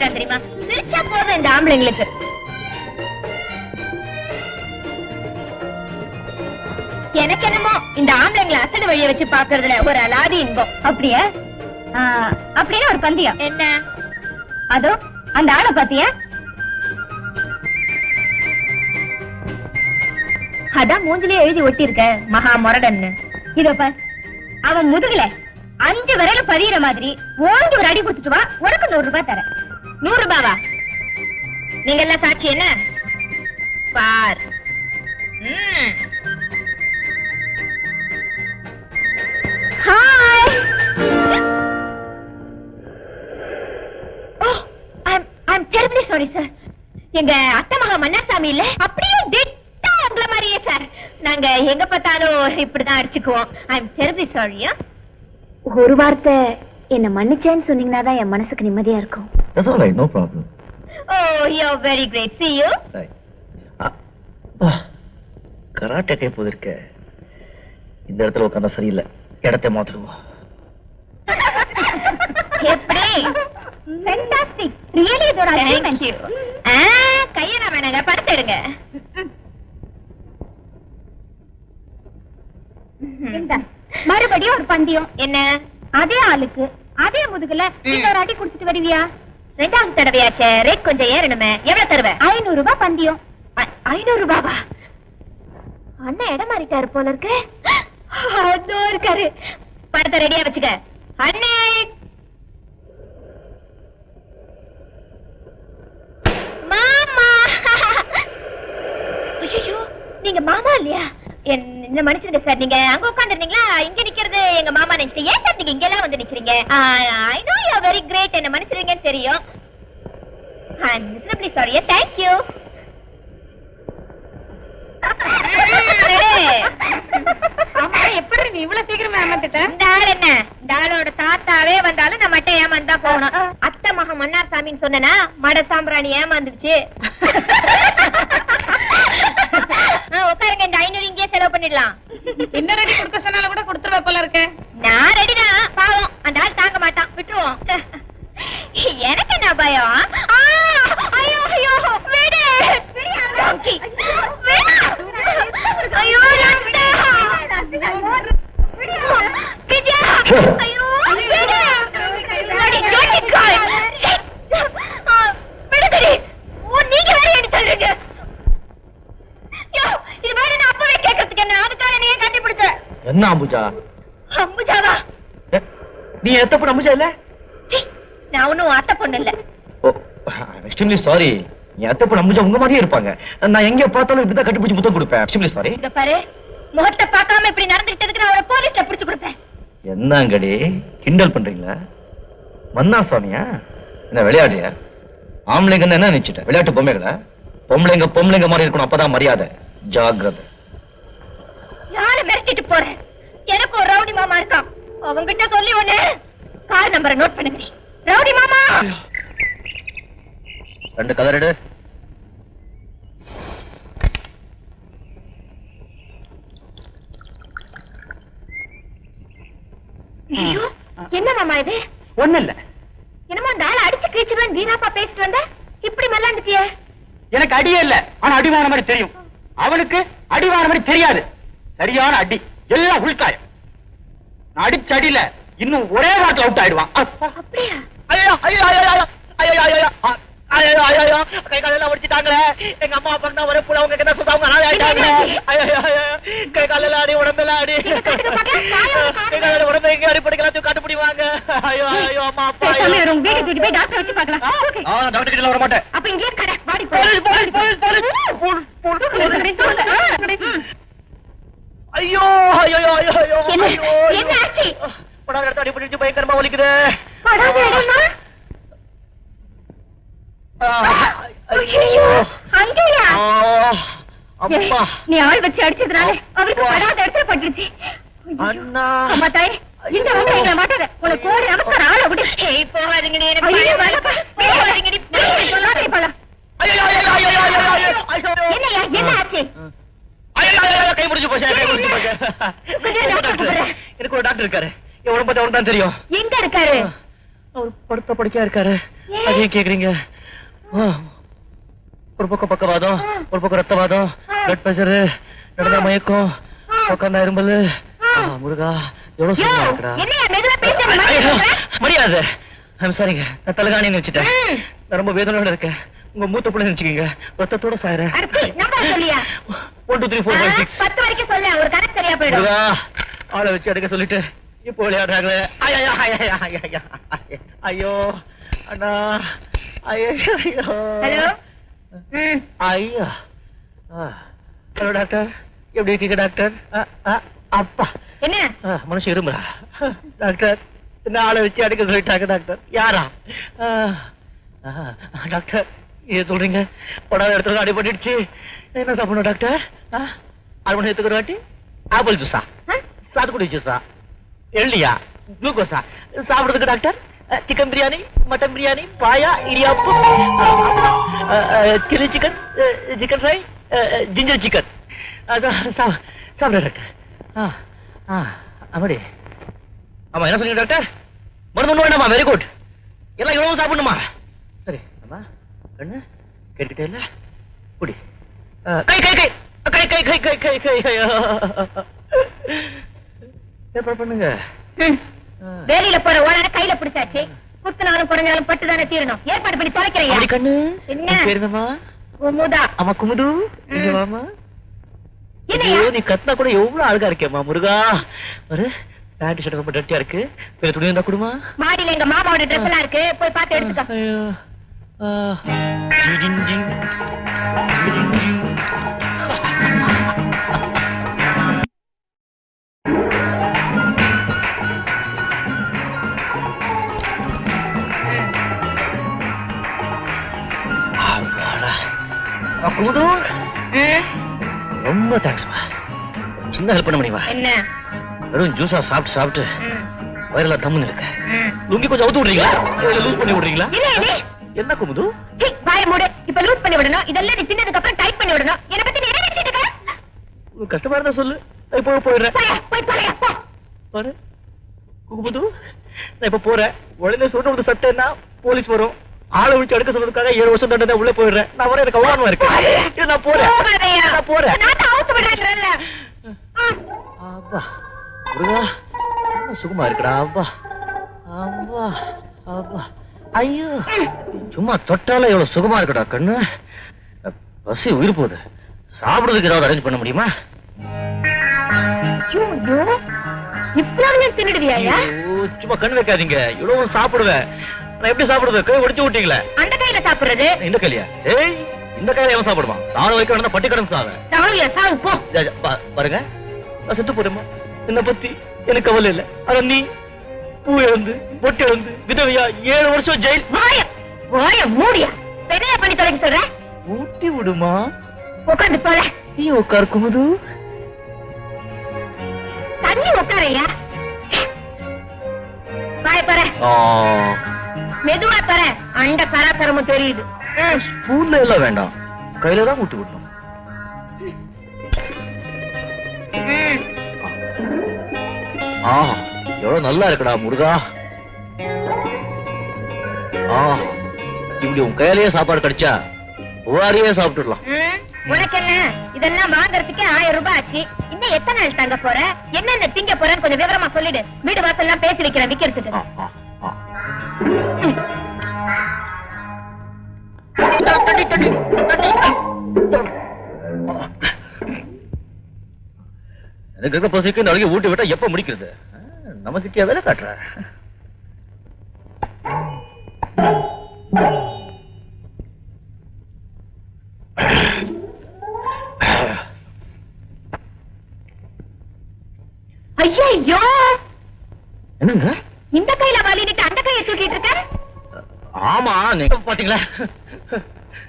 ஏமாத்திட்டான் தெரியுமா? சிரிச்சா போதும் இந்த ஆம்பளைங்களுக்கு. எனக்கு என்னமோ இந்த ஆம்பளைங்களை அசடு வழிய வச்சு பாக்குறதுல ஒரு அலாதி இன்பம். அப்படியா? அப்படின்னா ஒரு பந்தயம். என்ன? அதோ அந்த ஆளை பாத்தியா அதான் மூஞ்சிலே எழுதி ஒட்டி இருக்க மகா முரடன்னு இதோ பார் அவன் முதுகுல அஞ்சு விரல பதியிற மாதிரி ஓங்கி ஒரு அடி கொடுத்துட்டு வா உனக்கு நூறு ரூபாய் தரேன். நூறு ரூபாவா? நீங்க எல்லாம் சாட்சி என்ன? பார். Hi oh I'm terribly sorry sir எங்க அத்தை மகா மன்னாசாமி இல்ல? அப்படியே திட்டா உங்கள மாதிரியே சார் நாங்க எங்க பார்த்தாலும் இப்படிதான் அடிச்சுக்குவோம். ஐம் டெரிபிளி சாரியா ஒரு வார்த்தை என்ன மன்னிச்சேன்னு சொன்னீங்கன்னா தான் என் மனசுக்கு நிம்மதியா இருக்கும். That's all right, no problem. Oh you very great see you. Right. Ah, ah, karate கை போதிருக்க இந்த இடத்துல உட்காந்தா சரியில்லை. இடத்தை மாத்திடுவோம் எப்படி? ஃபென்டாஸ்டிக் ரியலி இது ஒரு அச்சீவ்மென்ட் ஆ கையெல்லாம் வேணாங்க படுத்து எடுங்க. மறுபடியும் ஒரு பந்தயம். என்ன? அதே ஆளுக்கு அதே முதுகுல நீங்க ஒரு அடி குடிச்சிட்டு வருவியா? ரெண்டாவது தடவையாச்சே ரேட் கொஞ்சம் ஏறணுமே. எவ்வளவு தருவ? ஐநூறு ரூபாய் பந்தயம். ஐநூறு ரூபாவா அண்ணன் இடம் மாறிட்டாரு போல இருக்கு. அதோ இருக்காரு. படத்தை ரெடியா வச்சுக்க. அண்ணே! மாமா! நீங்க மாமா இல்லையா? என்ன மன்னிச்சிருங்க சார் நீங்க அங்க உட்காந்துருந்தீங்களா இங்க நிக்கிறது எங்க மாமா நினைச்சிட்டு ஏன் சார் நீங்க இங்கெல்லாம் வந்து நிக்கிறீங்க? I know you very great என்ன மன்னிச்சிருவீங்கன்னு தெரியும். மிஸ்டர் சாரி தேங்க் யூ எப்படி நீ இவ்வளவு சீக்கிரமா ஏமாத்திட்ட? இந்த ஆள் என்ன? இந்த ஆளோட தாத்தாவே வந்தாலும் நான் மட்டும் ஏமாந்தா போகணும். அத்தை மக மன்னார் சாமின்னு சொன்னனா மட சாம்பிராணி ஏமாந்துருச்சு. ஆ, உட்காருங்க இந்த ஐநூறு இங்கேயே செலவு பண்ணிடலாம். இன்னொரு அடி கொடுக்க சொன்னாலும் கூட கொடுத்துருவ போல இருக்க. நான் ரெடிதான் பாவம். அந்த ஆள் தாங்க மாட்டான் விட்டுருவோம். எனக்கு என்ன பயம் ஆ, ஐயோ ஐயோ விடு விடு. ஐயோ விஜயா ஐயோ விடு அடி, ஜோதிக்காய். ஆ, விடுதடி. ஓ, நீங்க வேற என்ன சொல்றீங்க யோ, இது வேற நான் அப்பவே கேட்கறதுக்கு என்ன அதுக்காக நீங்க கண்டுபிடிச்ச என்ன அம்புஜா? அம்புஜாவா? நீ எத்தப்பட அம்புஜா இல்ல? நான் ஒண்ணும் அத்தை பொண்ணு இல்ல. எக்ஸ்ட்ரீம்லி சாரி என் அத்தப்பட அம்புஜா உங்க மாதிரியே இருப்பாங்க. நான் எங்க பார்த்தாலும் இப்படிதான் கட்டிப்பிடிச்சு முத்தம் கொடுப்பேன். எக்ஸ்ட்ரீம்லி சாரி இங்க பாரு முகத்தை பார்க்காம இப்படி நடந்துக்கிட்டதுக்கு நான் அவரை போலீஸ்ல புடிச்சு கொடுப்பேன். என்னங்கடி? கிண்டல் பண்றீங்களா? மன்னா சுவாமியா என்ன விளையாடுறியா? ஆம்பளைங்கன்னு என்ன நினைச்சிட்ட? விளையாட்டு பொம்மைகளா? பொம்பளைங்க பொம்பளைங்க மாதிரி இருக்கணும் அப்பதான் மரியாதை. ஜாக்கிரதை. யாரை மிரட்டிட்டு போறேன். எனக்கு ஒரு ரவுடி மாமா இருக்கான். அவங்கிட்ட சொல்லி ஒண்ணு. கார் நம்பரை நோட் பண்ணுங்க. ரவுடி மாமா! ரெண்டு கலர் எடு. என்ன மாமா இது? ஒண்ணு இல்ல. என்னமோ அந்த ஆளை அடிச்சு கிழிச்சுவேன் வீணாப்பா பேசிட்டு வந்த? இப்படி மல்லாந்துட்டியே. எனக்கு அடியே இல்ல. ஆனா அடிவான மாதிரி தெரியும். அவனுக்கு அடிவான மாதிரி தெரியாது. சரியான அடி. எல்லாம் உள்காயம் அடிச்ச அடியில இன்னும் ஒரே வாட்டில் அவுட் ஆயிடுவான். கை காலெல்லாம் உடிச்சிட்டாங்களே எங்க அம்மா அப்பா தான் ஒரே புலவங்க கிட்ட சுத்தவங்க அனாதை ஆயிட்டாங்களே. கை காலெல்லாம் அடி உடம்பெல்லாம் அடி. கை காலில் உடம்பு எங்க அடி பிடிக்கலாம் தூக்கி காட்டு அம்மா அப்பா வர மாட்டேன் ஐயோ ஐயோ ஐயோ ஐயோ என்ன? ஆச்சு? படாத இடத்த அடிபட்டு பயங்கரமா வலிக்குது. படாத இடமா? ஐயோ, அங்கேயா? அம்மா. நீ ஆள் வச்சு அடிச்சதுனால அவருக்கு. படாத இடத்துல பட்டுருச்சு. அண்ணா. அம்மா தாயே இந்த வந்து எங்களை மாட்டாத. உனக்கு கோடி நமஸ்கார ஆளை விடு. போகாதீங்க நீ எனக்கு ஐயோ, வரப்பா. போகாதீங்க நீ சொல்லாதே போலாம் ஐயோ ஐயோ ஐயோ ஐயோ ஐயோ ஐயோ. ஐயோ என்னய்யா, என்ன ஆச்சு? கை முடிஞ்சு போச்சு கை முடிஞ்சு போச்சு. எனக்கு ஒரு டாக்டர் இருக்காரு. என் உடம்பு தான் தெரியும். எங்க இருக்காரு? அவர் படுத்த படுக்கையா இருக்காரு? அதையும் கேக்குறீங்க? ஒரு பக்கம் பக்கவாதம் ஒரு பக்கம் ரத்தவாதம் பிளட் பிரஷர் நடந்த மயக்கம் உட்காந்தா இரும்பல். முருகா எவ்வளவு? மரியாதை. ஐம் சாரிங்க நான் தலகாணின்னு வச்சுட்டேன். நான் ரொம்ப வேதனையோட இருக்கேன். உங்க மூத்த பிள்ளை நினைச்சுக்கீங்க. ரத்தத்தோட சொல்லியா? One two three four five ஆ, சிக்ஸ் பத்து வரைக்கும் சொல்ல ஒரு கணக்கு சரியா போயிடும். முருகா ஆளை வச்சு எடுக்க சொல்லிட்டு இப்போ விளையாடுறாங்களே. ஐயா ஐயா ஐயா ஐயோ அண்ணா. ஐயோ ஐயோ ஹலோ? ம். ஐயா. Hello doctor. எப்படி இருக்கீங்க டாக்டர்? அப்பா. என்ன? மனுஷன் இருமுறா டாக்டர் என்ன ஆளை வச்சு அடிக்க சொல்லிட்டாங்க டாக்டர். யாரா? டாக்டர். ஏன் சொல்றீங்க? படாத இடத்துல அடிபட்டுடுச்சு. என்ன சாப்பிடணும் டாக்டர் மணி நேரத்துக்கு ஒரு வாட்டி? ஆப்பிள் ஜூஸா? சாத்துக்குடி ஜூஸா எள்ளியா? குளுக்கோஸா சாப்பிடுறதுக்கு doctor chicken biryani mutton biryani paya இடியாப்பு chilli chicken chicken fry ginger chicken அதான் சா- சாப்பிடுறேன் டாக்டர் ஆ ஆ அப்படி. ஆமா என்ன சொன்னீங்க டாக்டர் மருந்து ஒண்ணு வேண்டாமா? வெரி குட் எல்லாம் இவ்வளவு சாப்பிடணுமா? சரி அம்மா. கண்ணு கேட்டுக்கிட்டே இல்ல? குடி. கை கை கை கை கை கை கை கை கை கை. ஏற்பாடு பண்ணுங்க. வேலையில போற ஓனர கையில பிடிச்சாச்சு. குத்துனாலும் குறைஞ்சாலும் பட்டு தானே தீரணும். ஏற்பாடு பண்ணி தொலைக்கிறையா? கண்ணு. என்ன? உன் பேர் என்னம்மா? உமுதா அம்மா குமுது. இங்க ம். வாமா என்னையா? ஐயோ, நீ கத்தினா கூட எவ்வளவு அழகா இருக்கேம்மா முருகா. ஒரு பேண்ட் ஷர்ட் ரொம்ப டட்டியா இருக்கு. வேற துணி இருந்தா கொடுமா. மாடியில எங்க மாமாவோட ட்ரெஸ் எல்லாம் இருக்கு. போய் பார்த்து எடுத்துக்க. குமுது. ரொம்ப தேங்க்ஸ்மா சின்ன ஹெல்ப் பண்ண முடியுமா என்ன வெறும் ஜூஸா சாப்பிட்டு சாப்பிட்டு ம். வயிறெல்லாம் தம்முன்னு இருக்கு. லுங்கி கொஞ்சம் அவுத்து விடுறீங்களா லூஸ் பண்ணி விடுறீங்களா. என்ன குமுது? வாயை மூடு. இப்ப லூஸ் பண்ணி விடணும். இதெல்லாம் நீ சின்னதுக்கு அப்புறம் டைட் பண்ணி விடணும். என்ன பத்தி நீ என்ன நினைச்சிட்டு இருக்க? கஷ்டமா இருந்தா சொல்லு. இப்போ போயிடுறேன். போயா, போய். பாரு. குமுது நான் இப்ப போறேன். உடனே சொன்ன ஒரு சட்டைன்னா போலீஸ் வரும். ஆளை விட்டு எடுக்க சொல்றதுக்காக ஏழு வருஷம் தண்டனை உள்ள போயிடுறேன். நான் வர எனக்கு அவமானமா இருக்கு. நான் போறேன். நான் போறேன். அப்பா முருகா சுகமா இருக்குடா அப்பா அப்பா அப்பா ஐயோ. சும்மா தொட்டால எவ்வளவு சுகமா இருக்குடா கண்ணு. பசி உயிர் போகுது. சாப்பிடுறதுக்கு ஏதாவது அரேஞ்ச் பண்ண முடியுமா? சும்மா கண் வைக்காதீங்க. இவ்வளவு சாப்பிடுவேன். நான் எப்படி சாப்பிடுறது? கை ஒடிச்சு விட்டீங்களே அந்த கையில சாப்பிடுறது? இந்த கையியா ஏய் இந்த கையில எவன் சாப்பிடுவான்? சாணம் வைக்க வேண்டாம் பட்டி கடன் சாவேன் சாவு பாருங்க. செத்து போறேம்மா என்ன பத்தி எனக்கு கவலை இல்ல. ஆனா நீ. பூ இழந்து பொட்டு இழந்து விதவையா ஏழு வருஷம் ஜெயில். வாய மூடியா? பெரிய பண்ணி தொலைக்க சொல்ற? ஊட்டி விடுமா? உட்காந்து போல. நீ உட்கார் குமுது. தண்ணி உட்காரையா? வாய பாரு மெதுவா பாரு அண்ட சராசரமும் தெரியுது. ஸ்பூன்ல எல்லாம் வேண்டாம். கையில தான் ஊட்டி விடணும். ஆ. எவ்வளவு நல்லா இருக்குடா முருகா. இப்படி உன் கையிலேயே சாப்பாடு கிடைச்சா புகாரியே சாப்பிட்டுடலாம். உனக்கு என்ன இதெல்லாம் வாங்குறதுக்கே ஆயிரம் ரூபாய் ஆச்சு. இன்னும் எத்தனை நாள் தங்க போற? என்னென்ன திங்க போறேன்னு கொஞ்சம் விவரமா சொல்லிடு. வீடு வாசல்லாம் பேசி வைக்கிறேன் விக்கிறதுக்கு. எனக்கு இருக்க பசிக்கு அழகி ஊட்டி விட்டா எப்ப முடிக்கிறது? நமக்கு வேலை காட்டுற? ஐயையோ என்னங்க? இந்த கையில வலிட்டு அந்த கையை தூக்கிட்டு இருக்க? ஆமா நீங்க பாத்தீங்களா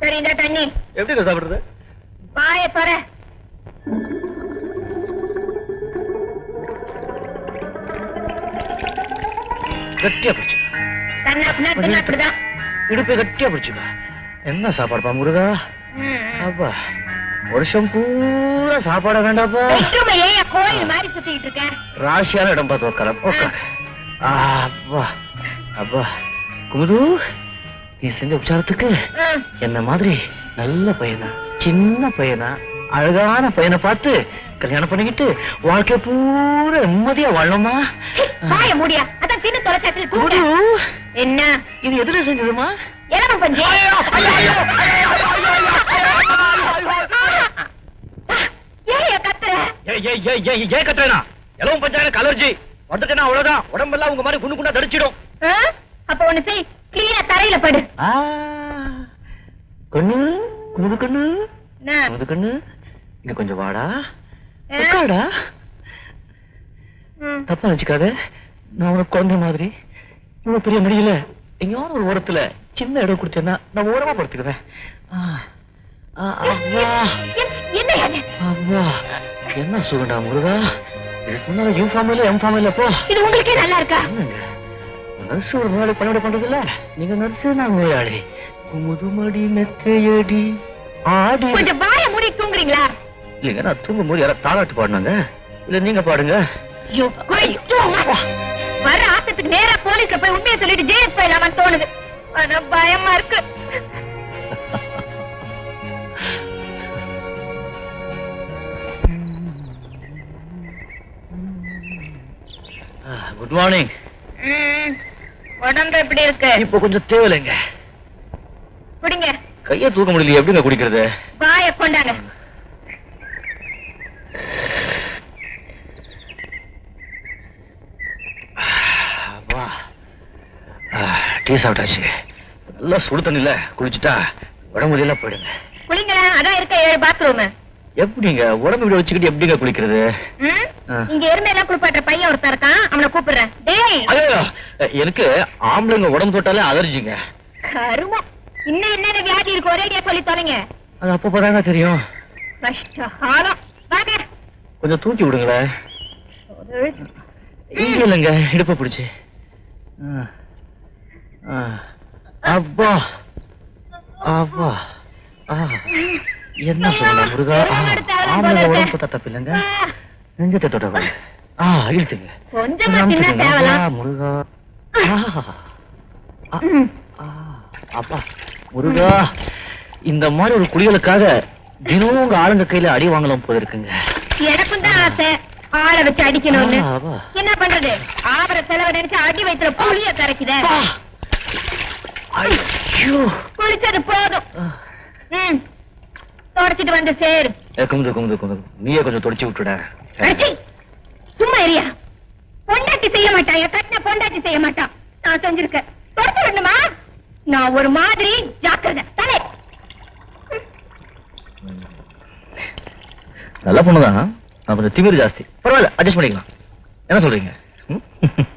சரி இந்த தண்ணி. எப்படி சாப்பிடுறது? வாய பார கட்டியா பிடிச்சுக்க. இடுப்பை கட்டியா பிடிச்சுக்க. என்ன சாப்பாடுப்பா முருகா? அப்பா வருஷம் பூரா சாப்பாட வேண்டாப்பா. பெட்ரூமை ஏன் கோயில் மாதிரி சுத்திட்டு இருக்க ராசியான இடம் பார்த்து உட்கார உட்கார அப்பா அப்பா குமுது நீ செஞ்ச உபச்சாரத்துக்கு. என்ன மாதிரி நல்ல பையனா சின்ன பையனா அழகான பையனை பார்த்து கல்யாணம் பண்ணிக்கிட்டு வாழ்க்கை பூரா நிம்மதியா வாழணுமா வாய மூடியா அதான் சின்ன தொலைச்சாட்டில் கூட என்ன இது எதுல செஞ்சதுமா இளவம் பஞ்சு ஏன் கத்துற ஏன் கட்டுறேனா எலவும் பஞ்சாயத்து அலர்ஜி வந்துட்டேன்னா அவ்வளவுதான் உடம்பெல்லாம் உங்க மாதிரி குண்டு குண்டா தடிச்சிடும்? அப்ப ஒண்ணு செய் கிளீனா தரையில படு கண்ணு குமுது கண்ணு? குமுது கண்ணு இங்க கொஞ்சம் வாடா ம். தப்பா நினைச்சுக்காத. நான் உனக்கு குழந்தை மாதிரி. இவ்வளவு பெரிய முடியல எங்கேயாவது ஒரு ஓரத்துல சின்ன இடம் கொடுத்தேன்னா நான் ஓரமா படுத்துக்குவேன். என்- என்ன சுகண்டா முருகா? முன்னால யூ ஃபார்ம் இல்ல எம் ஃபார்ம் இல்ல போ. இது உங்களுக்கே நல்லா இருக்கா? நர்ஸ் ஒரு நாளை பணிவிட பண்றது இல்ல நீங்க நர்ஸ் நான் நோயாளி. முதுமடி மெத்தையடி. ஆடி. கொஞ்சம் வாய மூடி தூங்குறீங்களா? இல்லைங்க நான் தூங்கும் போது யாராவது தாளாட்டு பாடினாங்க. இல்ல நீங்க பாடுங்க. வர ஆசத்துக்கு நேரா போலீஸ்ல போய் உண்மையை சொல்லிட்டு ஜெயிலுக்கு போயிடலாமான்னு தோணுது. ஆனா பயமா இருக்கு. குட் மார்னிங் உடம்பு எப்படி இருக்கு? இப்போ கொஞ்சம் தேவையில்லைங்க குடிங்க. கையை தூக்க முடியல எப்படிங்க குடிக்கிறது? வாய கொண்டாங்க. டீ சாப்பிட்டாச்சு. நல்லா சுடு தண்ணில குளிச்சுட்டா உடம்பு எல்லாம் போயிடுங்க. குளிங்களேன் அதான் இருக்க ஏழு பாத்ரூம் எப்படிங்க? உடம்பு இப்படி வச்சுக்கிட்டு எப்படிங்க குளிக்கிறது. இங்க எருமை எல்லாம் குளிப்பாட்டுற பையன் ஒருத்தன் இருக்கான். அவனை கூப்பிடுறேன். எனக்கு ஆம்பளைங்க உடம்பு தொட்டாலே அலர்ஜிங்க கருமம். இன்னும் என்னென்ன வியாதி இருக்கு? ஒரேடியா சொல்லி தொலைங்க. அது அப்ப தெரியும். கஷ்ட காலம் கொஞ்சம் தூக்கி விடுங்களேன் ஒரு இங்க இல்லைங்க இடுப்ப பிடிச்சு. அப்பா. அப்பா. என்ன சொல்லலாம் முருகா? ஆ, ஆம்பளைங்க உடம்பு தப்பு இல்லைங்க நெஞ்சத்தை கூட ஆ இழுத்துங்க. முருகா. அப்பா முருகா. இந்த மாதிரி ஒரு குளிகளுக்காக தினமும் உங்க ஆளுங்க கையில அடி வாங்கலாம் போல இருக்குங்க. எனக்கும் தான் ஆசை. ஆளை வச்சு அடிக்கணும்னு. என்ன பண்றது? ஆபர செலவை நினைச்சு அடி வயிற்றுல புளிய கரைக்குத. குளிச்சது போதும். தொடச்சிட்டு வந்து சேரு. குமுது குமுது குமுது. நீயே கொஞ்சம் தொடச்சு விட்டுட. சும்மா இரியா பொண்டாட்டி செய்ய மாட்டான் கட்டின பொண்டாட்டி செய்ய மாட்டான் நான் செஞ்சிருக்கேன். தொடச்சு விடணுமா? நான் ஒரு மாதிரி ஜாக்கிரதை. தலை நல்ல பொண்ணுதான். நான் கொஞ்சம் திமிர் ஜாஸ்தி. பரவாயில்ல அட்ஜஸ்ட் பண்ணிக்கலாம். என்ன சொல்றீங்க?